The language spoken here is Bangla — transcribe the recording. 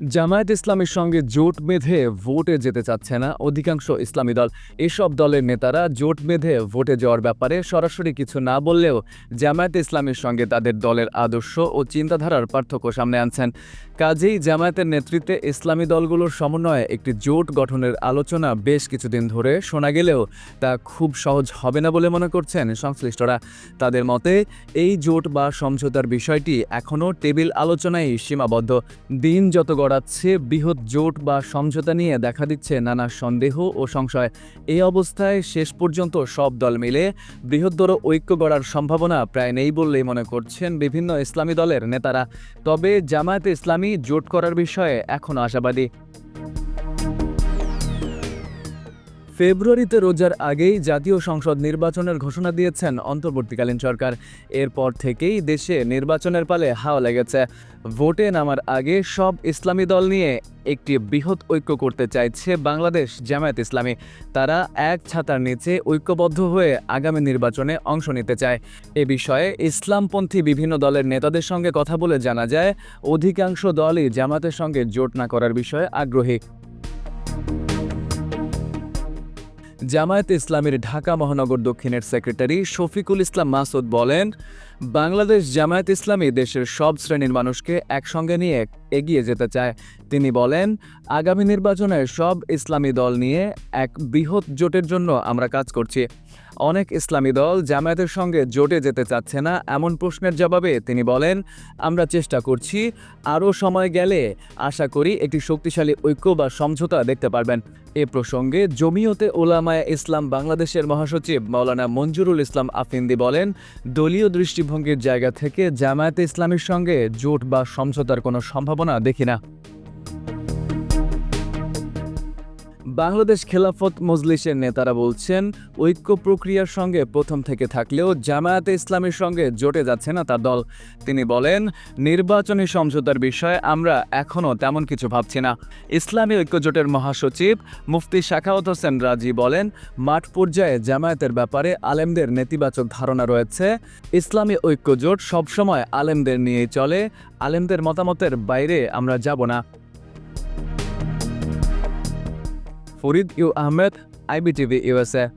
জামায়াত ইসলামের সঙ্গে জোট বেঁধে ভোটে যেতে চাচ্ছে না অধিকাংশ ইসলামী দল। এসব দলের নেতারা জোট বেঁধে ভোটে যাওয়ার ব্যাপারে সরাসরি কিছু না বললেও জামায়াত ইসলামের সঙ্গে তাদের দলের আদর্শ ও চিন্তাধারার পার্থক্য সামনে আনছেন। কাজেই জামায়াতের নেতৃত্বে ইসলামী দলগুলোর সমন্বয়ে একটি জোট গঠনের আলোচনা বেশ কিছুদিন ধরে শোনা গেলেও তা খুব সহজ হবে না বলে মনে করছেন সংশ্লিষ্টরা। তাদের মতে, এই জোট বা সমঝোতার বিষয়টি এখনও টেবিল আলোচনায় সীমাবদ্ধ। দিন যত গড়াচ্ছে, বৃহৎ জোট বা সমঝোতা নিয়ে দেখা দিচ্ছে নানা সন্দেহ ও সংশয়। এই অবস্থায় শেষ পর্যন্ত সব দল মিলে বৃহত্তর ঐক্য গড়ার সম্ভাবনা প্রায় নেই বললেই মনে করছেন বিভিন্ন ইসলামী দলের নেতারা। তবে জামায়াতে ইসলামী জোট করার বিষয়ে এখনও আশাবাদী। ফেব্রুয়ারিতে রোজার আগেই জাতীয় সংসদ নির্বাচনের ঘোষণা দিয়েছেন অন্তর্বর্তীকালীন সরকার। এরপর থেকেই দেশে নির্বাচনের পালে হাওয়া লেগেছে। ভোটে নামার আগে সব ইসলামী দল নিয়ে একটি বৃহৎ ঐক্য করতে চাইছে বাংলাদেশ জামায়াত ইসলামী। তারা এক ছাতার নিচে ঐক্যবদ্ধ হয়ে আগামী নির্বাচনে অংশ নিতে চায়। এ বিষয়ে ইসলামপন্থী বিভিন্ন দলের নেতাদের সঙ্গে কথা বলে জানা যায়, অধিকাংশ দলই জামাতের সঙ্গে জোট না করার বিষয়ে আগ্রহী। জামায়াত ইসলামের ঢাকা মহানগর দক্ষিণের সেক্রেটারি শফিকুল ইসলাম মাসুদ বলেন, বাংলাদেশ জামায়াত ইসলামী দেশের সব শ্রেণির মানুষকে একসঙ্গে নিয়ে এগিয়ে যেতে চায়। তিনি বলেন, আগামী নির্বাচনে সব ইসলামী দল নিয়ে এক বৃহৎ জোটের জন্য আমরা কাজ করছি। অনেক ইসলামী দল জামায়াতের সঙ্গে জোটে যেতে চাচ্ছে না এমন প্রশ্নের জবাবে তিনি বলেন, আমরা চেষ্টা করছি, আরও সময় গেলে আশা করি একটি শক্তিশালী ঐক্য বা সমঝোতা দেখতে পারবেন। এ প্রসঙ্গে জমিয়তে ওলামায় ইসলাম বাংলাদেশের মহাসচিব মাওলানা মঞ্জুরুল ইসলাম আফিন্দি বলেন, দলীয় দৃষ্টিভঙ্গির জায়গা থেকে জামায়াতে ইসলামের সঙ্গে জোট বা সমঝোতার কোনো সম্ভাবনা দেখি না। বাংলাদেশ খেলাফত মজলিসের নেতারা বলছেন, ঐক্য প্রক্রিয়ার সঙ্গে প্রথম থেকে থাকলেও জামায়াতে ইসলামের সঙ্গে জোটে যাচ্ছে না তার দল। তিনি বলেন, নির্বাচনী সমঝোতার বিষয়ে আমরা এখনও তেমন কিছু ভাবছি না। ইসলামী ঐক্যজোটের মহাসচিব মুফতি শাখাওয়াত হোসেন রাজি বলেন, মাঠ পর্যায়ে জামায়াতের ব্যাপারে আলেমদের নেতিবাচক ধারণা রয়েছে। ইসলামী ঐক্যজোট সবসময় আলেমদের নিয়েই চলে, আলেমদের মতামতের বাইরে আমরা যাব না। Farid U. Ahmed, IBTV USA.